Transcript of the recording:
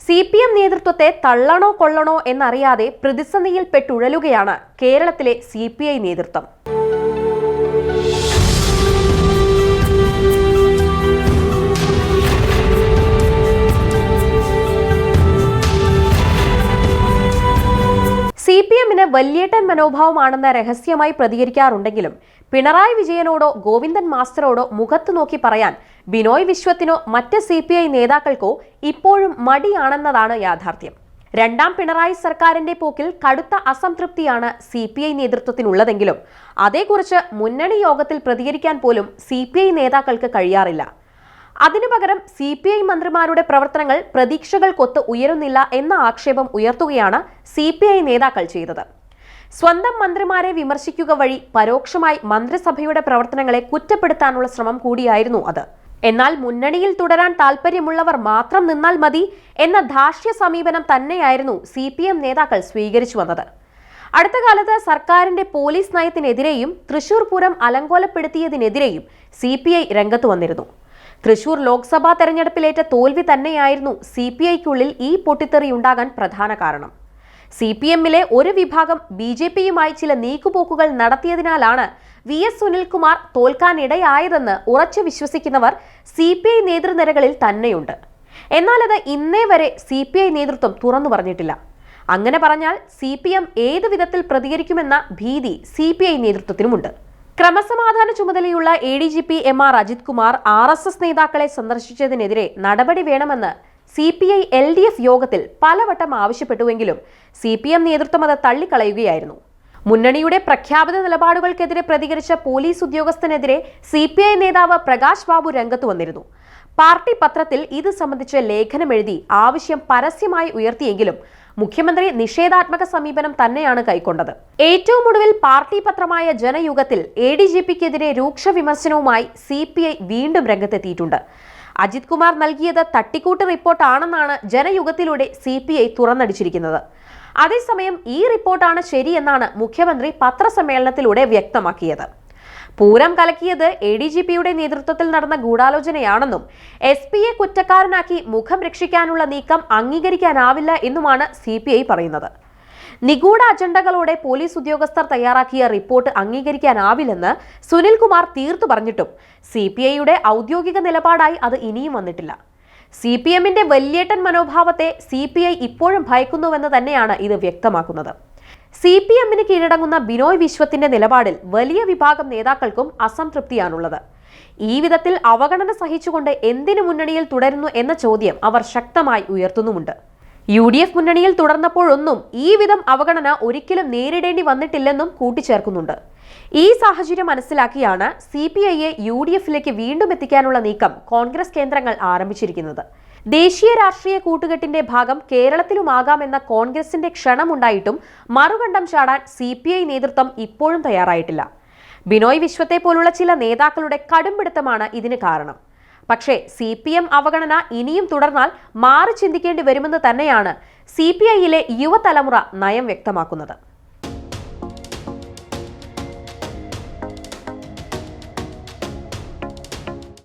C P M നേതൃത്വത്തെ തള്ളണോ കൊള്ളണോ എന്നറിയാതെ പ്രതിസന്ധിയിൽ പെട്ടുഴലുകയാണ് കേരളത്തിലെ സി പി ഐ നേതൃത്വം. സി പി എമ്മിന് വല്യേട്ടൻ മനോഭാവമാണെന്ന് രഹസ്യമായി പ്രതികരിക്കാറുണ്ടെങ്കിലും പിണറായി വിജയനോടോ ഗോവിന്ദൻ മാസ്റ്ററോടോ മുഖത്തു നോക്കി പറയാൻ ബിനോയ് വിശ്വത്തിനോ മറ്റ് സി പി ഐ നേതാക്കൾക്കോ ഇപ്പോഴും മടിയാണെന്നതാണ് യാഥാർത്ഥ്യം. രണ്ടാം പിണറായി സർക്കാരിന്റെ പോക്കിൽ കടുത്ത അസംതൃപ്തിയാണ് സി പി ഐ നേതൃത്വത്തിനുള്ളതെങ്കിലും അതേക്കുറിച്ച് മുന്നണി യോഗത്തിൽ പ്രതികരിക്കാൻ പോലും സി പി ഐ നേതാക്കൾക്ക് കഴിയാറില്ല. അതിനു പകരം സി പി ഐ മന്ത്രിമാരുടെ പ്രവർത്തനങ്ങൾ പ്രതീക്ഷകൾക്കൊത്ത് ഉയരുന്നില്ല എന്ന ആക്ഷേപം ഉയർത്തുകയാണ് സി പി ഐ നേതാക്കൾ ചെയ്തത്. സ്വന്തം മന്ത്രിമാരെ വിമർശിക്കുക വഴി പരോക്ഷമായി മന്ത്രിസഭയുടെ പ്രവർത്തനങ്ങളെ കുറ്റപ്പെടുത്താനുള്ള ശ്രമം കൂടിയായിരുന്നു അത്. എന്നാൽ മുന്നണിയിൽ തുടരാൻ താൽപ്പര്യമുള്ളവർ മാത്രം നിന്നാൽ മതി എന്ന ധാർഷ്ട്യ സമീപനം തന്നെയായിരുന്നു സി പി എം നേതാക്കൾ സ്വീകരിച്ചു വന്നത്. അടുത്ത കാലത്ത് സർക്കാരിന്റെ പോലീസ് നയത്തിനെതിരെയും തൃശൂർ പൂരം അലങ്കോലപ്പെടുത്തിയതിനെതിരെയും സി പി ഐ രംഗത്ത് വന്നിരുന്നു. തൃശൂർ ലോക്സഭാ തെരഞ്ഞെടുപ്പിലേറ്റ തോൽവി തന്നെയായിരുന്നു സി പി ഐക്കുള്ളിൽ ഈ പൊട്ടിത്തെറിയുണ്ടാകാൻ പ്രധാന കാരണം. സി പി എമ്മിലെ ഒരു വിഭാഗം ബി ജെ പിയുമായി ചില നീക്കുപോക്കുകൾ നടത്തിയതിനാലാണ് വി എസ് സുനിൽകുമാർ തോൽക്കാനിടയായതെന്ന് ഉറച്ചു വിശ്വസിക്കുന്നവർ സി പി ഐ നേതൃനിരകളിൽ തന്നെയുണ്ട്. എന്നാൽ ഇന്നേ വരെ സി പി ഐ നേതൃത്വം തുറന്നു പറഞ്ഞിട്ടില്ല. അങ്ങനെ പറഞ്ഞാൽ സി പി എം ഏത് വിധത്തിൽ പ്രതികരിക്കുമെന്ന ഭീതി സി പി ഐ നേതൃത്വത്തിനുമുണ്ട്. ക്രമസമാധാന ചുമതലയുള്ള A D G P M R Ajith Kumar R S S നേതാക്കളെ സന്ദർശിച്ചതിനെതിരെ നടപടി വേണമെന്ന് C P I L D F യോഗത്തിൽ പലവട്ടം ആവശ്യപ്പെട്ടുവെങ്കിലും സി പി എം നേതൃത്വം അത് തള്ളിക്കളയുകയായിരുന്നു. മുന്നണിയുടെ പ്രഖ്യാപിത നിലപാടുകൾക്കെതിരെ പ്രതികരിച്ച പോലീസ് ഉദ്യോഗസ്ഥനെതിരെ സി പി ഐ നേതാവ് പ്രകാശ് ബാബു രംഗത്ത് വന്നിരുന്നു. പാർട്ടി പത്രത്തിൽ ഇത് സംബന്ധിച്ച് ലേഖനമെഴുതി ആവശ്യം പരസ്യമായി ഉയർത്തിയെങ്കിലും മുഖ്യമന്ത്രി നിഷേധാത്മക സമീപനം തന്നെയാണ് കൈക്കൊണ്ടത്. ഏറ്റവും ഒടുവിൽ പാർട്ടി പത്രമായ ജനയുഗത്തിൽ എ ഡി ജി പിക്കെതിരെ രൂക്ഷ വിമർശനവുമായി സി പി ഐ വീണ്ടും രംഗത്തെത്തിയിട്ടുണ്ട്. അജിത് കുമാർ നൽകിയത് തട്ടിക്കൂട്ട് റിപ്പോർട്ടാണെന്നാണ് ജനയുഗത്തിലൂടെ സി പി ഐ തുറന്നടിച്ചിരിക്കുന്നത്. അതേസമയം ഈ റിപ്പോർട്ടാണ് ശരിയെന്നാണ് മുഖ്യമന്ത്രി പത്രസമ്മേളനത്തിലൂടെ വ്യക്തമാക്കിയത്. പൂരം കലക്കിയത് എ ഡി ജി പിയുടെ നേതൃത്വത്തിൽ നടന്ന ഗൂഢാലോചനയാണെന്നും എസ് പിയെ കുറ്റക്കാരനാക്കി മുഖം രക്ഷിക്കാനുള്ള നീക്കം അംഗീകരിക്കാനാവില്ല എന്നുമാണ് സി പി ഐ പറയുന്നത്. നിഗൂഢ അജണ്ടകളോടെ പോലീസ് ഉദ്യോഗസ്ഥർ തയ്യാറാക്കിയ റിപ്പോർട്ട് അംഗീകരിക്കാനാവില്ലെന്ന് സുനിൽകുമാർ തീർത്തു പറഞ്ഞിട്ടും സി പി ഐയുടെ ഔദ്യോഗിക നിലപാടായി അത് ഇനിയും വന്നിട്ടില്ല. സി പി എമ്മിന്റെ വല്യേട്ടൻ മനോഭാവത്തെ സി പി ഐ ഇപ്പോഴും ഭയക്കുന്നുവെന്ന് തന്നെയാണ് ഇത് വ്യക്തമാക്കുന്നത്. സി പി എമ്മിന് കീഴടങ്ങുന്ന ബിനോയ് വിശ്വത്തിന്റെ നിലപാടിൽ വലിയ വിഭാഗം നേതാക്കൾക്കും അസംതൃപ്തിയാണുള്ളത് ഈ വിധത്തിൽ അവഗണന സഹിച്ചുകൊണ്ട് എന്തിനു മുന്നണിയിൽ തുടരുന്നു എന്ന ചോദ്യം അവർ ശക്തമായി ഉയർത്തുന്നുമുണ്ട്. യു ഡി എഫ് മുന്നണിയിൽ തുടർന്നപ്പോഴൊന്നും ഈ വിധം അവഗണന ഒരിക്കലും നേരിടേണ്ടി വന്നിട്ടില്ലെന്നും കൂട്ടിച്ചേർക്കുന്നുണ്ട്. ഈ സാഹചര്യം മനസ്സിലാക്കിയാണ് സി പി ഐയെ യു ഡി എഫിലേക്ക് വീണ്ടും എത്തിക്കാനുള്ള നീക്കം കോൺഗ്രസ് കേന്ദ്രങ്ങൾ ആരംഭിച്ചിരിക്കുന്നത്. ദേശീയ രാഷ്ട്രീയ കൂട്ടുകെട്ടിന്റെ ഭാഗം കേരളത്തിലുമാകാമെന്ന കോൺഗ്രസിന്റെ ക്ഷണമുണ്ടായിട്ടും മറുകണ്ഠം ചാടാൻ സി പി ഐ നേതൃത്വം ഇപ്പോഴും തയ്യാറായിട്ടില്ല. ബിനോയ് വിശ്വത്തെ പോലുള്ള ചില നേതാക്കളുടെ കടുംപിടുത്തമാണ് ഇതിന് കാരണം. പക്ഷേ സി പി എം അവഗണന ഇനിയും തുടർന്നാൽ മാറി ചിന്തിക്കേണ്ടി വരുമെന്ന് തന്നെയാണ് സി പി ഐയിലെ യുവതലമുറ നയം വ്യക്തമാക്കുന്നത്.